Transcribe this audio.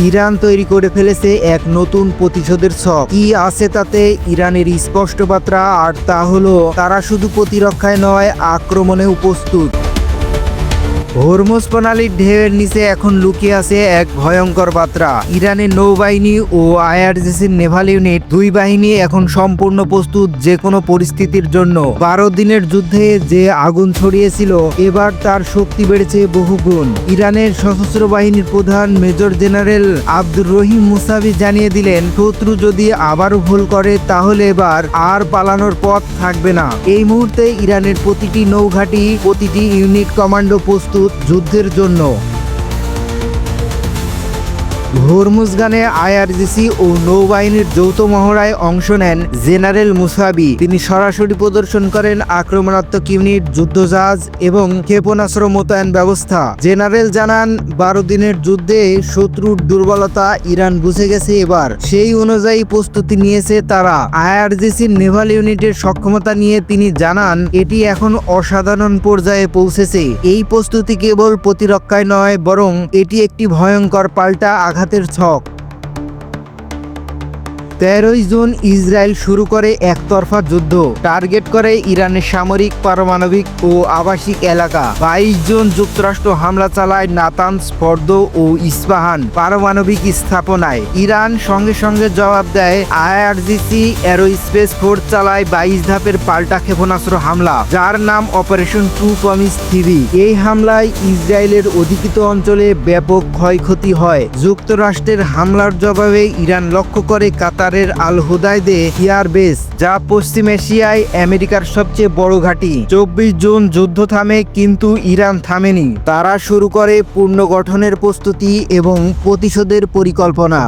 Iran তৈরি করে ফেলেছে এক নতুন প্রতিশোধের ছক। কি আছে তাতে? ইরানের স্পষ্ট বার্তা। আর তা হলো, তারা শুধু প্রতিরক্ষায় নয় আক্রমণে প্রস্তুত। হরমুজ প্রণালীর ঢেউয়ের নিচে এখন লুকিয়ে আছে এক ভয়ঙ্কর বার্তা। ইরানের নৌবাহিনী ও আইআরজিসির নেভাল ইউনিট দুই বাহিনী এখন সম্পূর্ণ প্রস্তুত যে কোনো পরিস্থিতির জন্য। বারো দিনের যুদ্ধে যে আগুন ছড়িয়েছিল, এবার তার শক্তি বেড়েছে বহুগুণ ইরানের সশস্ত্র বাহিনীর প্রধান মেজর জেনারেল আব্দুর রহিম মুসাবি জানিয়ে দিলেন, শত্রু যদি আবারও ভুল করে, তাহলে এবার আর পালানোর পথ থাকবে না। এই মুহূর্তে ইরানের প্রতিটি নৌঘাঁটি, প্রতিটি ইউনিট কমান্ডো প্রস্তুত। যুদ্ধের জন্য হরমুজগানে আইআরজিসি ও নৌবাহিনীর যৌথ মহড়ায় অংশ নেন জেনারেল মুসাবি। তিনি সরাসরি প্রদর্শন করেন আক্রমণাত্মক ইউনিট, যুদ্ধজাহাজ এবং ক্ষেপণাস্ত্র মোতায়েন ব্যবস্থা। জেনারেল জানান, বারো দিনের যুদ্ধে শত্রুর দুর্বলতা ইরান বুঝে গেছে এবার। সেই অনুযায়ী প্রস্তুতি নিয়েছে তারা। আইআরজিসির নেভাল ইউনিটের সক্ষমতা নিয়ে তিনি জানান, এটি এখন অসাধারণ পর্যায়ে পৌঁছেছে। এই প্রস্তুতি কেবল প্রতিরক্ষায় নয়, বরং এটি একটি ভয়ঙ্কর পাল্টা আঘাতের ছক। তেরোই জুন ইসরায়েল শুরু করে একতরফা যুদ্ধ। টার্গেট করে ইরানের সামরিক, পারমাণবিক ও আবাসিক এলাকা। বাইশ জুন যুক্তরাষ্ট্র হামলা চালায় নাতান স্পর্দ ও ইস্পাহান পারমাণবিক স্থাপনায়। ইরান সঙ্গে সঙ্গে জবাব দেয়, আইআরজিসি অ্যারোস্পেস ফোর্স চালায় বাইশ ধাপের পাল্টা ক্ষেপণাস্ত্র হামলা, যার নাম অপারেশন টু প্রমিস থ্রি এই হামলায় ইসরায়েলের অধিকৃত অঞ্চলে ব্যাপক ক্ষয়ক্ষতি হয়। যুক্তরাষ্ট্রের হামলার জবাবে ইরান লক্ষ্য করে কাতারের আল হুদাইদে এয়ার বেস, যা পশ্চিম এশিয়ায় আমেরিকার সবচেয়ে বড় ঘাঁটি। চব্বিশ জুন যুদ্ধ থামে, কিন্তু ইরান থামেনি। তারা শুরু করে পূর্ণ গঠনের প্রস্তুতি এবং প্রতিশোধের পরিকল্পনা।